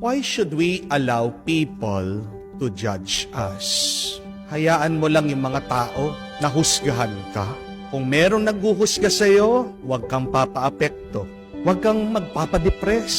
Why should we allow people to judge us? Hayaan mo lang yung mga tao na husgahan ka. Kung merong naghuhusga sa iyo, huwag kang papaapekto. Huwag kang magpapadepress.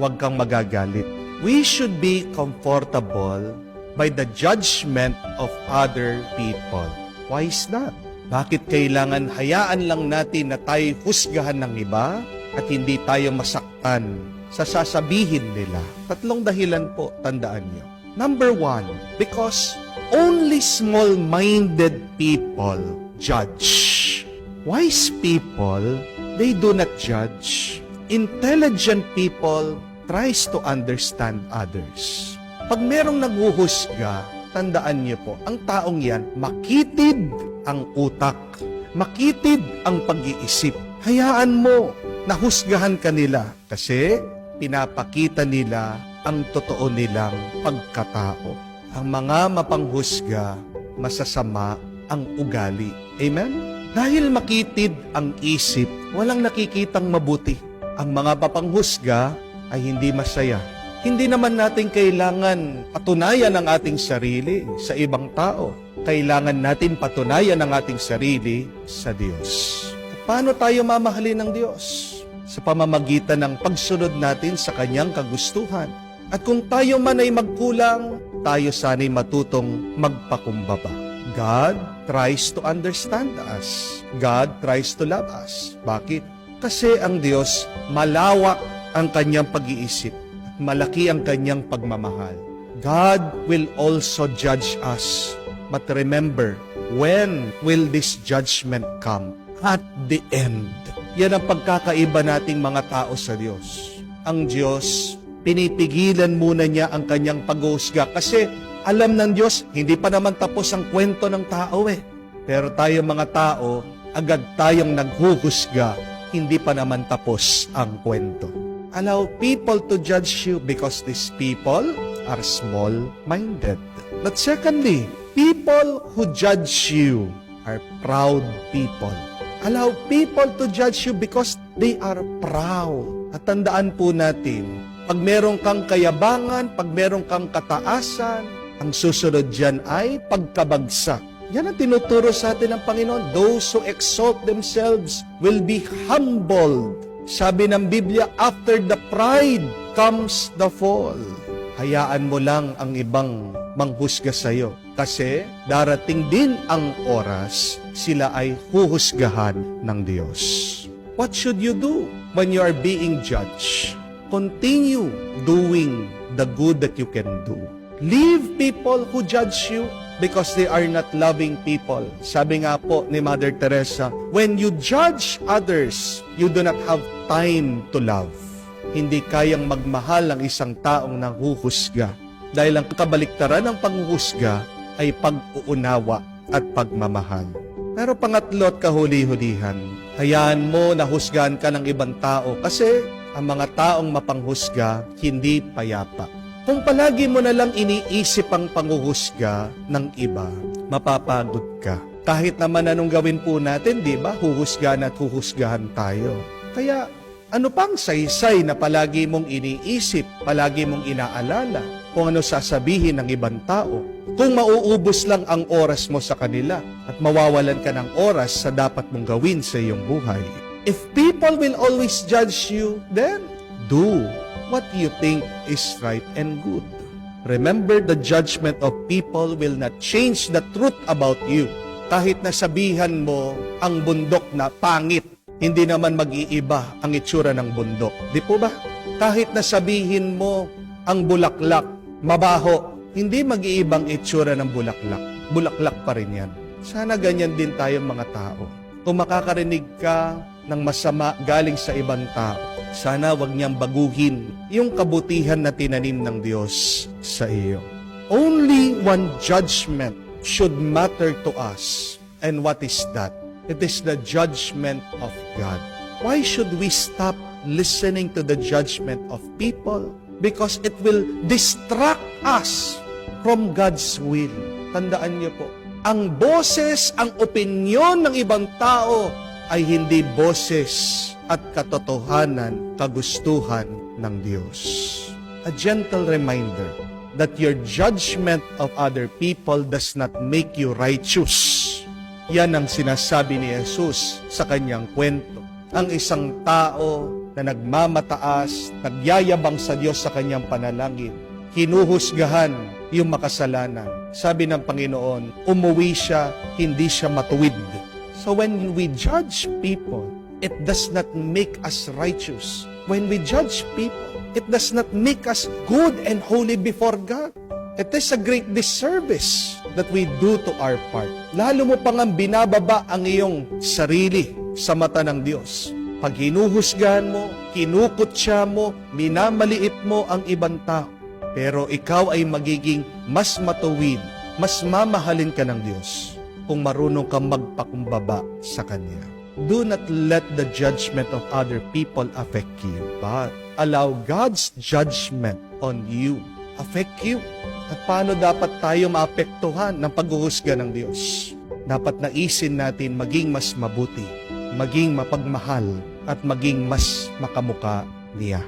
Huwag kang magagalit. We should be comfortable by the judgment of other people. Why is that? Bakit kailangan hayaan lang natin na tayo husgahan ng iba at hindi tayo masaktan sa sasabihin nila? Tatlong dahilan po, tandaan niyo. Number one, because only small-minded people judge. Wise people, they do not judge. Intelligent people tries to understand others. Pag merong naghuhusga, tandaan niyo po, ang taong yan, makitid ang utak. Makitid ang pag-iisip. Hayaan mo na husgahan ka nila kasi pinapakita nila ang totoo nilang pagkatao. Ang mga mapanghusga, masasama ang ugali. Amen? Dahil makitid ang isip, walang nakikitang mabuti. Ang mga papanghusga ay hindi masaya. Hindi naman natin kailangan patunayan ang ating sarili sa ibang tao. Kailangan natin patunayan ang ating sarili sa Diyos. Paano tayo mamahalin ng Diyos? Sa pamamagitan ng pagsunod natin sa Kanyang kagustuhan. At kung tayo man ay magkulang, tayo sana'y matutong magpakumbaba. God tries to understand us. God tries to love us. Bakit? Kasi ang Diyos, malawak ang kanyang pag-iisip. at Malaki ang kanyang pagmamahal. God will also judge us. But remember, when will this judgment come? At the end. Yan ang pagkakaiba nating mga tao sa Diyos. Ang Diyos, pinipigilan muna niya ang kanyang pag-uusga kasi alam ng Diyos, hindi pa naman tapos ang kwento ng tao eh. Pero tayo mga tao, agad tayong naghuhusga, hindi pa naman tapos ang kwento. Allow people to judge you because these people are small-minded. But secondly, people who judge you are proud people. Allow people to judge you because they are proud. At tandaan po natin, pag meron kang kayabangan, pag meron kang kataasan, ang susunod dyan ay pagkabagsak. Yan ang tinuturo sa atin ng Panginoon. Those who exalt themselves will be humbled. Sabi ng Biblia, after the pride comes the fall. Hayaan mo lang ang ibang manghusga sa iyo. Kasi darating din ang oras, sila ay huhusgahan ng Diyos. What should you do when you are being judged? Continue doing the good that you can do. Leave people who judge you because they are not loving people. Sabi nga po ni Mother Teresa, when you judge others, you do not have time to love. Hindi kayang magmahal ang isang taong nanghuhusga dahil ang kabaliktaran ng panghuhusga ay pag-uunawa at pagmamahal. Pero pangatlo at kahuli-hulihan, hayaan mo na husgahan ka ng ibang tao kasi ang mga taong mapanghusga hindi payapa. Kung palagi mo na lang iniisip ang panguhusga ng iba, mapapagod ka. Kahit naman anong gawin po natin, di ba? Huhusgahan at huhusgahan tayo. Kaya ano pang saysay na palagi mong iniisip, palagi mong inaalala kung ano sasabihin ng ibang tao. Kung mauubos lang ang oras mo sa kanila at mawawalan ka ng oras sa dapat mong gawin sa iyong buhay. If people will always judge you, then do what you think is right and good. Remember, the judgment of people will not change the truth about you. Kahit nasabihan mo ang bundok na pangit, hindi naman mag-iiba ang itsura ng bundok. Di po ba? Kahit nasabihin mo ang bulaklak, mabaho, hindi mag-iibang itsura ng bulaklak. Bulaklak pa rin yan. Sana ganyan din tayong mga tao. Kung makakarinig ka ng masama galing sa ibang tao, sana wag niyang baguhin yung kabutihan na tinanim ng Diyos sa iyo. Only one judgment should matter to us. And what is that? It is the judgment of God. Why should we stop listening to the judgment of people? Because it will distract us from God's will. Tandaan niyo po, ang boses, ang opinyon ng ibang tao ay hindi boses at katotohanan, kagustuhan ng Diyos. a gentle reminder that your judgment of other people does not make you righteous. Yan ang sinasabi ni Jesus sa kanyang kwento. Ang isang tao na nagmamataas, nagyayabang sa Diyos sa kanyang panalangin, hinuhusgahan yung makasalanan. Sabi ng Panginoon, umuwi siya, hindi siya matuwid. So when we judge people, it does not make us righteous. When we judge people, it does not make us good and holy before God. It is a great disservice that we do to our part. Lalo mo pang ang binababa ang iyong sarili sa mata ng Diyos. Pag hinuhusgahan mo, kinukutsa mo, minamaliit mo ang ibang tao, pero ikaw ay magiging mas matuwid, mas mamahalin ka ng Diyos kung marunong kang magpakumbaba sa Kanya. Do not let the judgment of other people affect you, but allow God's judgment on you affect you. At paano dapat tayo maapektuhan ng paghuhusga ng Diyos? Dapat naisin natin maging mas mabuti, maging mapagmahal, at maging mas makamuka niya.